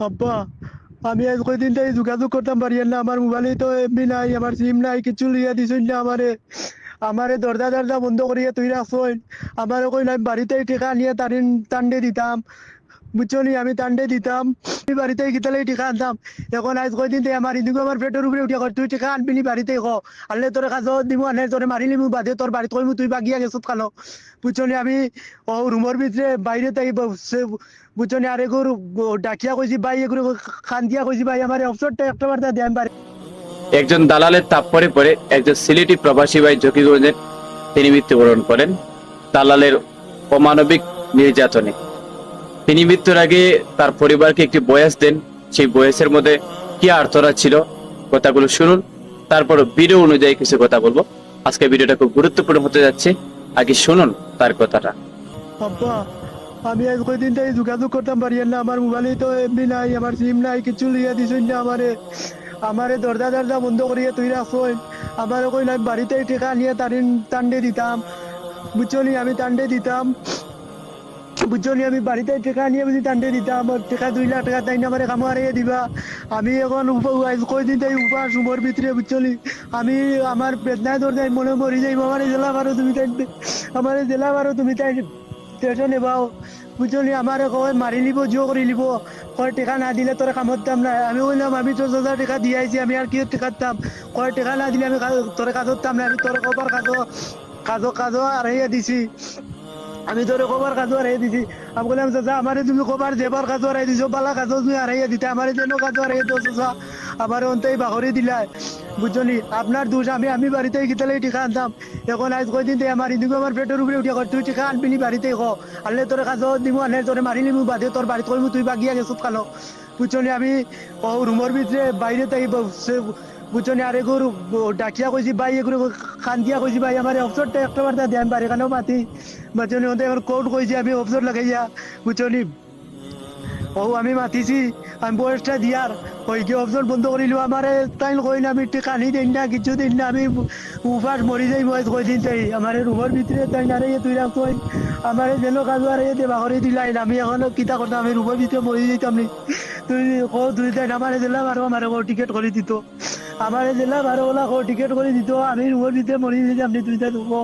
আব্বা, আমি আজ কয়দিন থেকে যোগাযোগ করতাম পারি না আমার মোবাইলে তো এমবি নাই, আমার সিম নাই, কিছু লিয়া দিছুন না আমারে। আমারে দরজা দরজা বন্ধ করিয়া তুই রাখছই আমারে কইলাম বাড়িতে টিকা নিয়ে তারিন টান্ডে দিতাম। বুঝছনি আমি টান্ডে দিতাম। আমি বাড়িতে গিতালে টিকা আনতাম। এখন আজ কয়দিন থেকে আমার ইন্দুকে আমার পেটের উপরে উঠিয়া কয়, তুই টিকা আনবি নি বাড়িতে ক আনলে তোর কাজ দিব আনলে তোরে মারিলি মু বাদে তোর বাড়িতে কইমু, তুই বাগিয়া গেছত খালো। বুঝছনি আমি ও রুমের ভিতরে বাইরে বসে- বুঝছনি আরে গরু ডাকিয়া কইছি ভাই এগুলো খান্দিয়া কইছি ভাই আমার অবসরটা একটা বার্তা দেন পারে একজন দালালের তাপ্পরে পরে একজন সিলেটি প্রবাসী ভাই জকিগঞ্জের তিনি মৃত্যুবরণ করেন দালালের অমানবিক নির্যাতনে। তিনি মৃত্যুর আগে তার পরিবারকে একটি বয়স দেন সেই বয়সের মধ্যে কি আর্থরা ছিল কথাগুলো শুনুন তারপর ভিডিও অনুযায়ী কিছু কথা বলব। আজকে ভিডিওটা খুব গুরুত্বপূর্ণ হতে যাচ্ছে আগে শুনুন তার কথাটা। আমি আজ কয়দিন থেকে যোগাযোগ করতাম পারি না আমার মোবাইলে তো এমবি নাই, আমার সিম নাই, কিছু লিয়া দিছুন না আমারে। আমারে দরজা দরজা বন্ধ করিয়া তুই রাখছই আমারে কইলাম বাড়িতে টিকা নিয়ে তারিন টান্ডে দিতাম। বুঝছনি, আমি টান্ডে দিতাম। বুঝছনি, আমি বাড়িতে টেকা নিয়ে বুঝি টান্ডে দিতাম। টেকা দুই লাখ টাকা তাই না আমার কামো হারিয়ে দিবা। আমি এখন উপ- কয়দিন তাই উপাস উমর ভিতরে, বুঝছনি? আমি আমার বেদনায় যাই মনে মরি যাই আমার জেলা বারো তুমি তাই আমার জেলা বারো তুমি তাই স্টেশনে বাও। বুঝলি আমার কয় মারি লিব জিও করে লিব। কয়, টেকা না দিলে তোর কামত দাম না আমি বললাম আমি তো হাজার টাকা দিয়ে আইছি আমি আর কি টাকা দাম? কয়, টেকা না দিলে আমি তোর কাজত দাম না আমি তোর খবর কাজো কাজো কাজো আর হইয়া দিছি। আমি তোর খবর কাজও হারাই দিছি। আমি বললাম চাচা আমারে তুমি খবর দেবার কাজও হারাই দিছো, বালা কাজও তুমি হারাইয়া দিতে। আমারে যেন কাজও হারাই দিও চাচা। আমার অন্তেই বাহরি দিলাই। বুঝলি? আপনার দোষ আমি আমি বাড়িতে গিতালে টিকা আনতাম। এখন আজ কয়দিন থেকে আমার ইদিকে আমার পেটের উপরে কয় তুই টিকা আনবি নি বাড়িতে ক? আনলে তোর কাজও দিব আনলে তোরে মারিলি মু বাদে তোর বাড়িতে কইমু, তুই বাগিয়া গেছত খালো বুঝলি, আমি রুমের ভিতরে বাইরে বসে বুঝছনি আরে গরু ডাকিয়া কইছি ভাই এগুলো খান্দিয়া কইছি ভাই আমার অবসরটা একটা বার্তা দেন পারে কেন মাতি। বুঝছনি ওদের এখন কোর্ট কইছি আমি অবসর লাগাইয়া বুঝছনি ও আমি মাতিছি, আমি বয়সটা দিয়ার ওই কি অপশন বন্ধ করিলো আমারে তাই কই না আমি কানি দিন না, কিছু দিন না, আমি উপাস মরি যাই বয়স কই দিন তাই আমার রুমের ভিতরে তাই না রে তুই রাখ তুই আমার যেন কাজ আর দেবা করে দিলাই আমি এখন কিতা করতাম, আমি রুমের ভিতরে মরি যাইতাম নি। তুই কো তুই তাই আমার দিলাম আর আমার টিকিট করে দিত। আমার দিলাম আর ওলা কো টিকিট করে দিত, আমি রুমের ভিতরে মরি যাইতাম নি, তুই তাই কো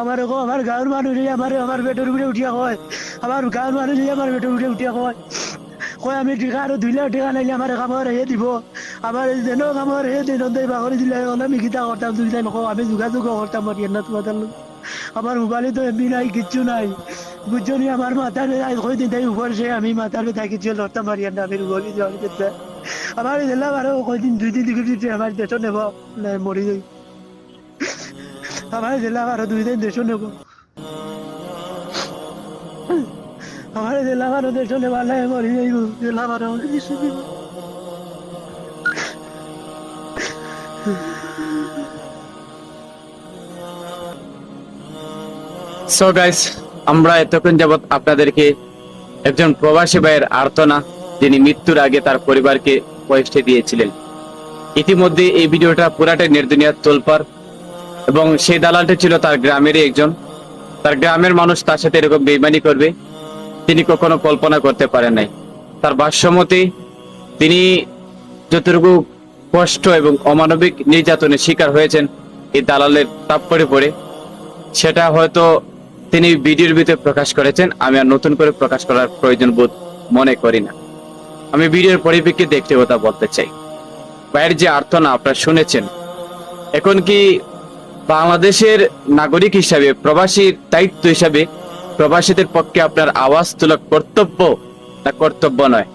আমার আমার গাঁর মানুষই আমার আমার পেটের উপরে উঠিয়া কয়। আমার গাঁর মানুষই আমার পেটের উপরে উঠিয়া কয়। কয়, আমি টিকা আৰু দুই লাখ টাকা নাইলে আমার কামৰ হে দিব। আমার যেন কামৰ হে দিন বাগৰি দিলে আমি কিতা করতাম দুই লাখ নকওঁ আমি যোগাযোগ করতাম আর না তোমাদের আমার মোবাইলে তো এমবি নাই, কিচ্ছু নাই। বুঝছনি আমার মাথার বেলায় কই দিন, তাই উপর সে আমি মাথার বেলায় কিছু লড়তাম পারি না আমি রুগলি যাওয়ার ক্ষেত্রে আমার দিলাম আরও কয়দিন দুই দিন দিকে আমার দেশ নেব। না মরি যাই আমার দিলাম আরও দুই দিন দেশ নেব। আমার দিলাম আরও দেশ নেব না মরি যাইব দেশ নেব সো গাইস আমরা এতক্ষণ যাবৎ আপনাদেরকে একজন প্রবাসী ভাইয়ের আর্তনা, যিনি মৃত্যুর আগে তার পরিবারকে পয়সা দিয়েছিলেন। ইতিমধ্যে এই ভিডিওটা পুরাটাই নির্দুনিয়ার তোলপার এবং সেই দালালটা ছিল তার গ্রামেরই একজন। তার গ্রামের মানুষ তার সাথে এরকম বেইমানি করবে। তিনি কখনো কল্পনা করতে পারেন নাই। তার ভাষ্যমতে, তিনি যতটুকু কষ্ট এবং অমানবিক নির্যাতনের শিকার হয়েছেন, এই দালালের তাপ্পরে পড়ে, সেটা হয়তো তিনি ভিডিওর ভিতরে প্রকাশ করেছেন, আমি আর নতুন করে প্রকাশ করার প্রয়োজন বোধ মনে করি না। আমি ভিডিওর পরিপ্রেক্ষিতে একটি কথা বলতে চাই। ভাইয়ের যে আর্থনা আপনারা শুনেছেন, এখন কি বাংলাদেশের নাগরিক হিসাবে, প্রবাসীর দায়িত্ব হিসাবে প্রবাসীদের পক্ষে আপনার আওয়াজ তোলা কর্তব্য না কর্তব্য নয়।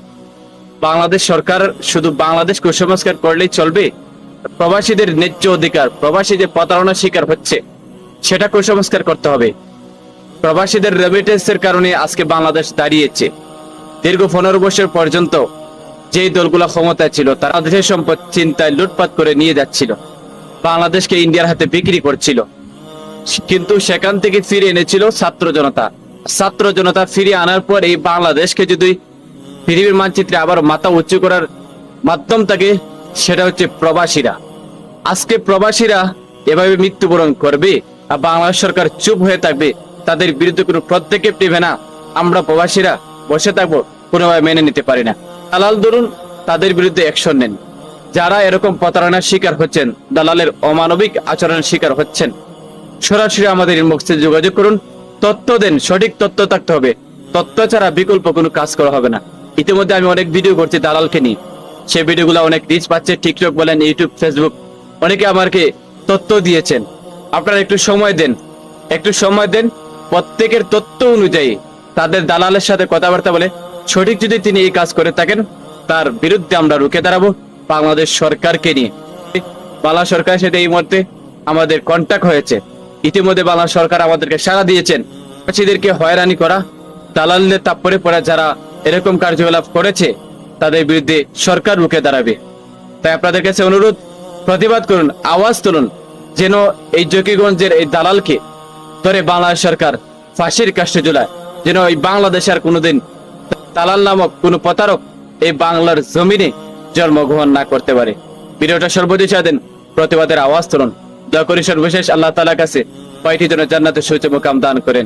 বাংলাদেশ সরকার শুধু বাংলাদেশ কুসংস্কার করলেই চলবে? প্রবাসীদের ন্যায্য অধিকার প্রবাসী যে প্রতারণার শিকার হচ্ছে, সেটা কুসংস্কার করতে হবে। প্রবাসীদের রেমিটেন্সের কারণে আজকে বাংলাদেশ দাঁড়িয়েছে। দীর্ঘ পনেরো বছর পর্যন্ত যে দলগুলো ক্ষমতায় ছিল, তারা দেশের সম্পদ চিন্তায় লুটপাট করে নিয়ে যাচ্ছিল। বাংলাদেশকে ইন্ডিয়ার হাতে বিক্রি করছিল। কিন্তু সেখান থেকে ফিরে এনেছিল ছাত্র জনতা। ছাত্র জনতা ফিরিয়ে আনার পর এই বাংলাদেশকে যদি পৃথিবীর মানচিত্রে আবার মাথা উঁচু করার মাধ্যম থাকে, সেটা হচ্ছে প্রবাসীরা। আজকে প্রবাসীরা এভাবে মৃত্যুবরণ করবে আর বাংলাদেশ সরকার চুপ হয়ে থাকবে, তাদের বিরুদ্ধে কোনো পদক্ষেপ নেবে না। আমরা প্রবাসীরা বসে থাকব, কোনোভাবে মেনে নিতে পারি না। দালাল ধরুন, তাদের বিরুদ্ধে অ্যাকশন নেন। যারা এরকম প্রতারণার শিকার হচ্ছেন, দালালের অমানবিক আচরণের শিকার হচ্ছেন সরাসরি আমাদের ইনবক্সে যোগাযোগ করুন। তথ্য দেন, সঠিক তথ্য থাকতে হবে। তথ্য ছাড়া বিকল্প কোনো কাজ করা হবে না। ইতিমধ্যে আমি অনেক ভিডিও করছি দালালকে নিয়ে। সেই ভিডিওগুলো অনেক রিচ পাচ্ছে টিকটক বলেন ইউটিউব ফেসবুক অনেকে আমাকে তথ্য দিয়েছেন। আপনারা একটু সময় দেন। একটু সময় দেন। প্রত্যেকের তথ্য অনুযায়ী তাদের দালালের সাথে কথাবার্তা বলে সঠিক যদি তিনি এই কাজ করে থাকেন, তার বিরুদ্ধে আমরা রুখে দাঁড়াবো বাংলাদেশ সরকারকে নিয়ে। বাংলা সরকারের সাথে এই মুহূর্তে আমাদের কন্ট্যাক্ট হয়েছে। ইতিমধ্যে বাংলা সরকার আমাদেরকে সাড়া দিয়েছেন। চাষিদেরকে হয়রানি করা, দালালদের তাপ্পরে পড়া যারা এরকম কার্যকলাপ করেছে, তাদের বিরুদ্ধে সরকার রুখে দাঁড়াবে। তাই আপনাদের কাছে অনুরোধ, প্রতিবাদ করুন, আওয়াজ তুলুন, যেন এই জকিগঞ্জের এই দালালকে ধরে বাংলাদেশ সরকার ফাঁসির কাষ্টে ঝুলায়, যেন এই বাংলাদেশে আর কোনোদিন দালাল নামক কোনো প্রতারক এই বাংলার জমিনে জন্মগ্রহণ না করতে পারে। ভিডিওটা সর্বদিশা দেন, প্রতিবাদের আওয়াজ তুলুন। দয়া করি সর্বশেষ আল্লাহ তালা কাছে কয়টি জন্য জান্নাতের সূচক দান করেন?